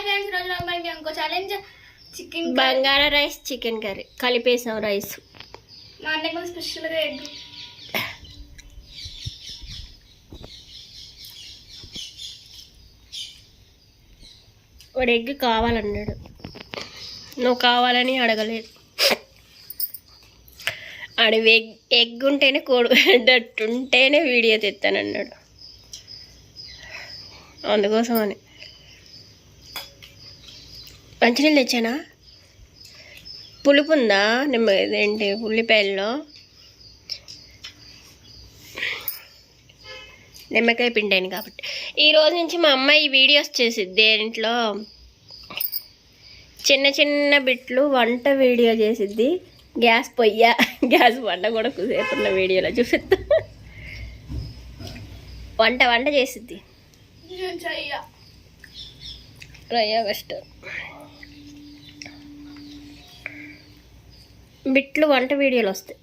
Hi friends రోజు మనకి ఇంకో ఛాలెంజ్ చికెన్ బంగాళా రైస్ చికెన్ కర్రీ కలిపేసాం రైస్. మా స్పెషల్గా ఎగ్. వాడు ఎగ్ కావాలన్నాడు. నువ్వు కావాలని అడగలేదు. ఆడు ఎగ్ ఎగ్ ఉంటేనే కోడి ఉంటేనే వీడియో తెస్తానన్నాడు అందుకోసం అని మంచినీళ్ళు తెచ్చానా? పులుపు ఉందా నిమ్మ ఇదేంటి ఉల్లిపాయల్లో? నిమ్మకాయ పిండాను కాబట్టి. ఈ రోజు నుంచి మా అమ్మాయి వీడియోస్ చేసిద్ది దేంట్లో చిన్న చిన్న బిట్లు వంట వీడియో చేసిద్ది. గ్యాస్ పొయ్య. గ్యాస్ వంట కూడా కుసేపు ఉన్న వీడియోలో చూపిస్తా. వంట వంట చేసిద్ది. రయ్య కష్టం బిట్లు వంట వీడియోలు వస్తాయి.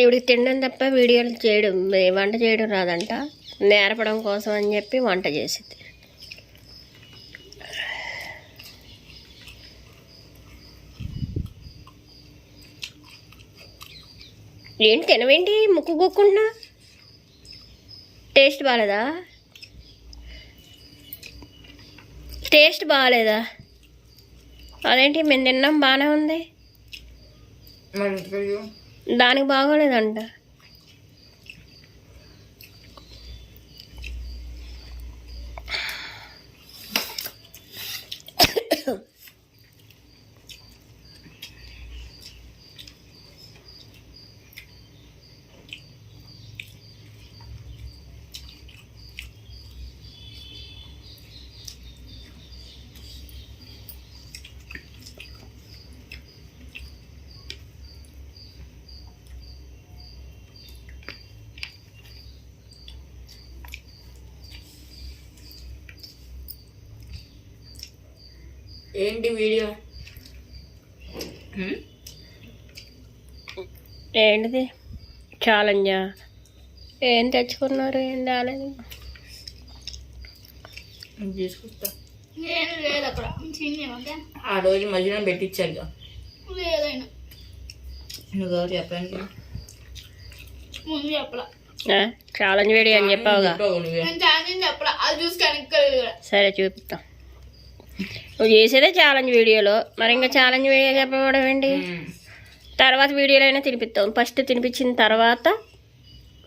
ఇవిడికి తినడం తప్ప వీడియోలు చేయడం వంట చేయడం రాదంట. నేర్పడం కోసం అని చెప్పి వంట చేసింది ఏంటి తినవేంటి ముక్కు కొక్కుంటున్నా టేస్ట్ బాగాలేదా టేస్ట్ బాగాలేదా? అదేంటి మేము తిన్నాం బాగానే ఉంది? దానికి బాగోలేదంట. ఏంటి వీడియో? ఏంటిది? ఛాలెంజా? ఏం తెచ్చుకున్నారు ఏం నేను తీసుకొస్తా. నేను లేదు అక్కడ. ఆ రోజు మధ్యలో పెట్టించారు ఇక. లేదైనా నువ్వు చెప్పండి ముందు చెప్పలా. ఛాలెంజ్ వీడియో అని చెప్పావుగా. ఛాలెంజ్ చెప్పలా. అది చూసి కనుక్కోలేదు సరే చూపిస్తాం నువ్వు చేసేదే ఛాలెంజ్ వీడియోలో. మరి ఇంకా ఛాలెంజ్ వీడియో చెప్పడం ఏంటి. తర్వాత వీడియోలో అయినా తినిపిస్తాం. ఫస్ట్ తినిపించిన తర్వాత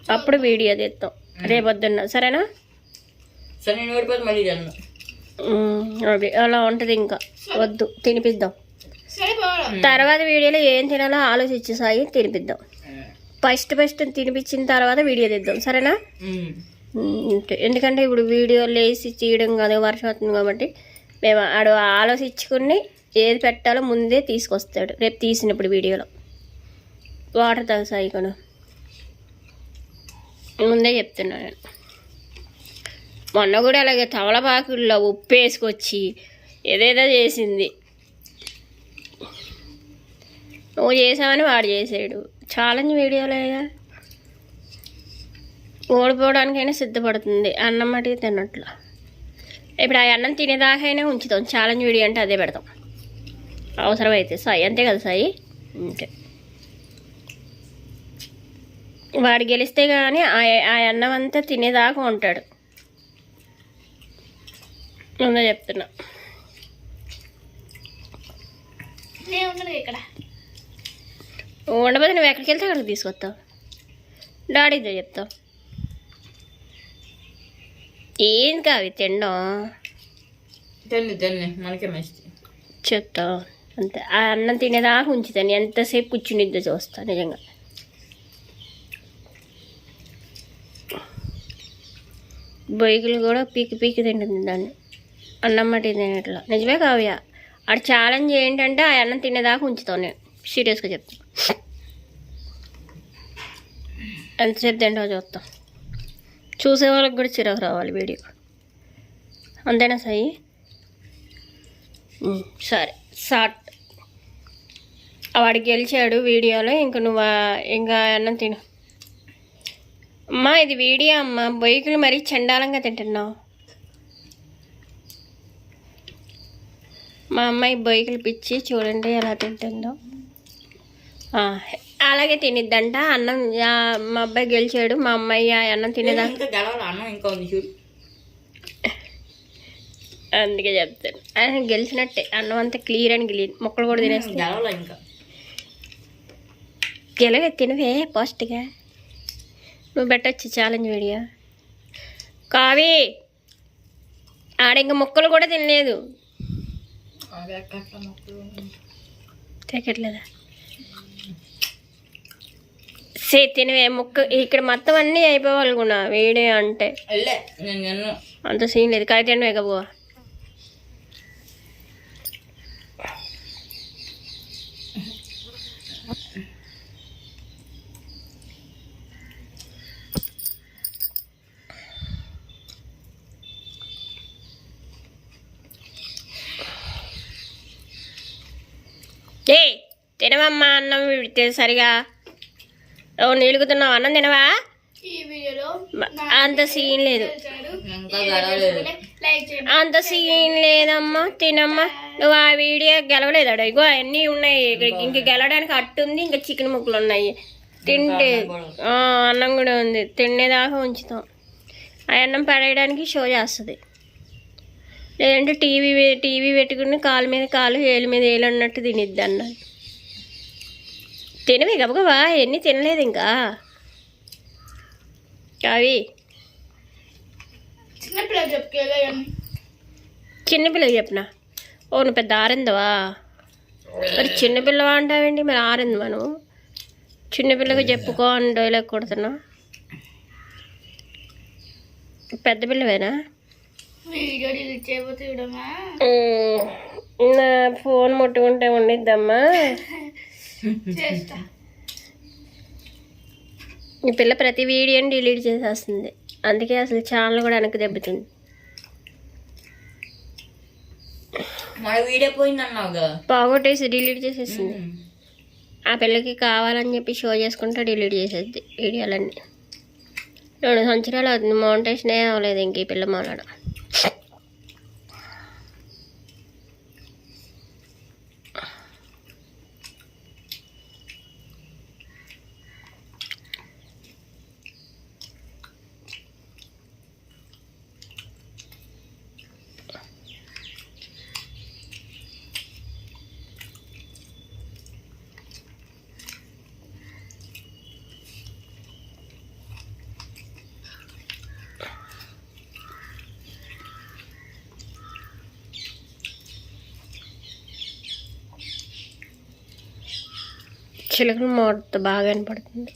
అప్పుడు వీడియో తీస్తాం. రేపొద్దున్న. సరేనా? సరే నేను ఓడిపోతే మళ్ళీ చదువు ఉమ్, అది అలా ఉంటుంది ఇంకా. వద్దు తినిపిద్దాం. తర్వాత వీడియోలో ఏం తినాలో ఆలోచించి సాయి తినిపిద్దాం ఫస్ట్ ఫస్ట్ తినిపించిన తర్వాత వీడియో తీద్దాం. సరేనా. ఎందుకంటే ఇప్పుడు వీడియో లేసి తీయడం కాదు వర్షం అవుతుంది కాబట్టి. మేము ఆడు ఆలోచించుకుని ఏది పెట్టాలో ముందే తీసుకొస్తాడు. రేపు తీసినప్పుడు వీడియోలో. వాటర్ తాగు కొను ముందే చెప్తున్నాను నేను. మొన్న కూడా అలాగే తమలపాకుల్లో ఉప్పు వేసుకొచ్చి ఏదేదో చేసింది. నువ్వు చేసావని వాడు చేసాడు. ఛాలెంజ్ వీడియోలేగా ఓడిపోవడానికైనా సిద్ధపడుతుంది. అన్నం అడిగి తిన్నట్లు. ఇప్పుడు ఆ అన్నం తినేదాకైనా ఉంచుతాం. ఛాలెంజ్ వీడియో అంటే అదే పెడతాం. అవసరమైతే సాయి. అంతే కదా సాయి? అంతే వాడు గెలిస్తే కానీ ఆ ఆ అన్నం అంతా తినేదాకా ఉంటాడు. ముందే చెప్తున్నా. ఇక్కడ. ఉండబోతే నువ్వు ఎక్కడికి వెళ్తే అక్కడికి తీసుకొస్తావు. డాడీతో చెప్తావు. ఏం కావి తినడం? తిన్ని తిన్ని మనకే మంచిది చెప్తా. అంతే. ఆ అన్నం తినేదాకా ఉంచుతాను. ఎంతసేపు కూర్చునిద్దో చూస్తా నిజంగా. బొయ్యలు కూడా పీకి పీకి తింటుంది దాన్ని. అన్నం మట్టి తినట్లా. నిజమే కావ్య. ఆడు ఛాలెంజ్ ఏంటంటే ఆ అన్నం తినేదాకా ఉంచుతాను నేను. సీరియస్గా చెప్తాను ఎంతసేపు తింటావు చూస్తాం. చూసే వాళ్ళకి కూడా చిరాకు రావాలి వీడియో. అంతేనా సాయి? సరే షార్ట్ వాడు గెలిచాడు వీడియోలో ఇంక నువ్వు ఇంకా అన్నం తిను. అమ్మా ఇది వీడియో అమ్మ. బొయ్యకులు మరీ చండాలంగా తింటున్నావు. మా అమ్మాయి బొయ్యకులు పిచ్చి చూడండి ఎలా తింటుందో. అలాగే తినిద్దంట. అన్నం మా అబ్బాయి గెలిచాడు మా అమ్మాయి అన్నం తినేదా? అందుకే చెప్తాను ఆయన గెలిచినట్టే. అన్నం అంతా క్లియర్ అని క్లియర్ మొక్కలు కూడా గెలవాలి ఇంకా? గెలవే తినవే పాజిటివ్గా నువ్వు పెట్టచ్చు ఛాలెంజ్ వీడియో కావి ఆడ ఇంక ముక్కలు కూడా తినలేదు. తెగట్లేదా సే తినవే ముక్క ఇక్కడ మొత్తం అన్నీ అయిపోవాలి కూడా వీడియో అంటే. అంత సీన్ లేదు. కాయ తినవే కాబోవా ఏ తినవమ్మా అన్నం విడితే సరిగా. ఓ నీలుగుతున్నావు అన్నం తినవా? ఈ వీడియోలో మ- అంత సీన్ లేదు. ఇంకా గెలవలేదు లైక్ చేయండి. అంత సీన్ లేదమ్మా తినమ్మా. నువ్వు ఆ వీడియో గెలవలేదాడు? ఇగో అన్నీ ఉన్నాయి. ఇంక గెలవడానికి అట్టు ఉంది ఇంకా చికెన్ ముక్కలు ఉన్నాయి. తింటే అన్నం కూడా ఉంది. తినేదాకా ఉంచుతాం. ఆ అన్నం పడేయడానికి షో చేస్తుంది. లేదంటే టీవీ టీవీ పెట్టుకుని కాలు మీద కాలు ఏలు మీద ఏలు అన్నట్టు తినిద్ది అన్న తినవి గబగబా ఎన్ని తినలేదు ఇంకా. అవి చిన్నపిల్లలు చెప్పుకోలే చిన్నపిల్లకి చెప్పిన. ఓ నువ్వు పెద్ద ఆరిందవా మరి చిన్నపిల్లవా అంటావేంటి? మరి ఆరింది నువ్వు? చిన్నపిల్లకి చెప్పుకో అని డైలాగ్ కొడుతున్నా. పెద్ద పిల్లవేనా? నా ఫోన్ ముట్టుకుంటే ఉండిద్దమ్మా. చేస్తా. ఈ పిల్ల ప్రతి వీడియోని డిలీట్ చేసేస్తుంది. అందుకే అసలు ఛానల్ కూడా వెనక్కి దెబ్బతింది. మన వీడియో పోయింది అన్నావుగా పోగొట్టేసి డిలీట్ చేసేసింది. ఆ పిల్లకి కావాలని చెప్పి షో చేసుకుంటే డిలీట్ చేసేది వీడియోలన్నీ. రెండు సంవత్సరాలు అవుతుంది మౌంటేషనే అవ్వలేదు ఇంక ఈ పిల్ల మాట్లాడ చిలుకలు మోత బాగా వినపడుతుంది.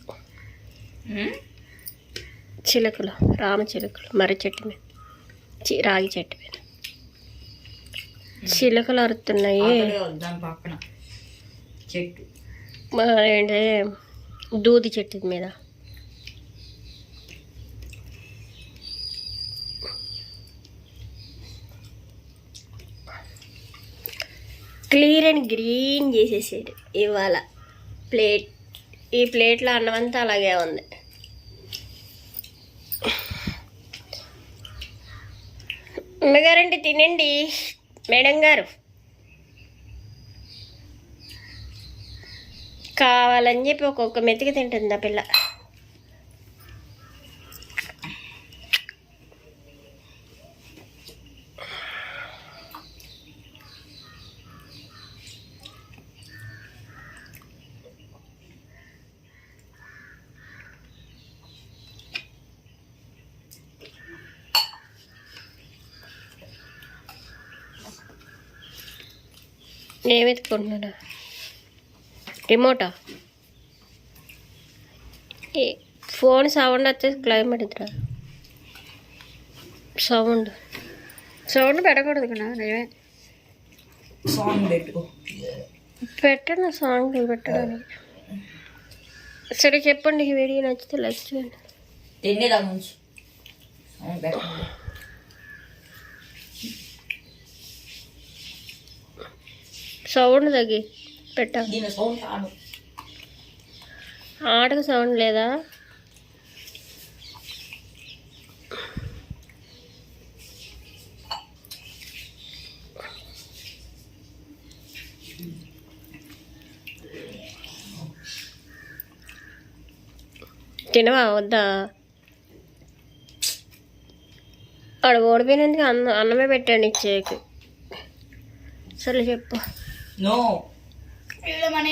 చిలుకలు రామ చిలుకలు మర్రి చెట్టు మీద. చి- రాగి చెట్టు మీద. చిలుకలు అరుతున్నాయి. దాని పక్కన. చెట్టు. మరి ఏంటి దూది చెట్టు మీద. క్లియర్ అండ్ గ్రీన్ చేసేసాడు ఇవాళ. ప్లేట్ ఈ ప్లేట్లో అన్నం అంతా అలాగే ఉంది. అమ్మగారండి తినండి. మేడం గారు. కావాలని చెప్పి ఒక్కొక్క మెతికి తింటుంది ఆ పిల్ల. ఏం ఎత్తుకుంటున్నాడా రిమోటా? ఏ ఫోన్ సౌండ్ వచ్చేసి క్లైమేట్ ఇద్దరా సౌండ్. సౌండ్ పెట్టకూడదు కదా నిజమే సాంగ్ పెట్టుకో పెట్టండి సాంగ్ పెట్టడానికి? సరే చెప్పండి ఈ వీడియో నచ్చితే లైక్ చేయండి. తినేదా సౌండ్ తగ్గి పెట్టా. ఆటకు సౌండ్ లేదా? తినవా? వద్దా? అక్కడ ఓడిపోయినందుకు అన్నం అన్నమే పెట్టాను ఇచ్చేకి సరే చెప్పు. నో వీడియో మన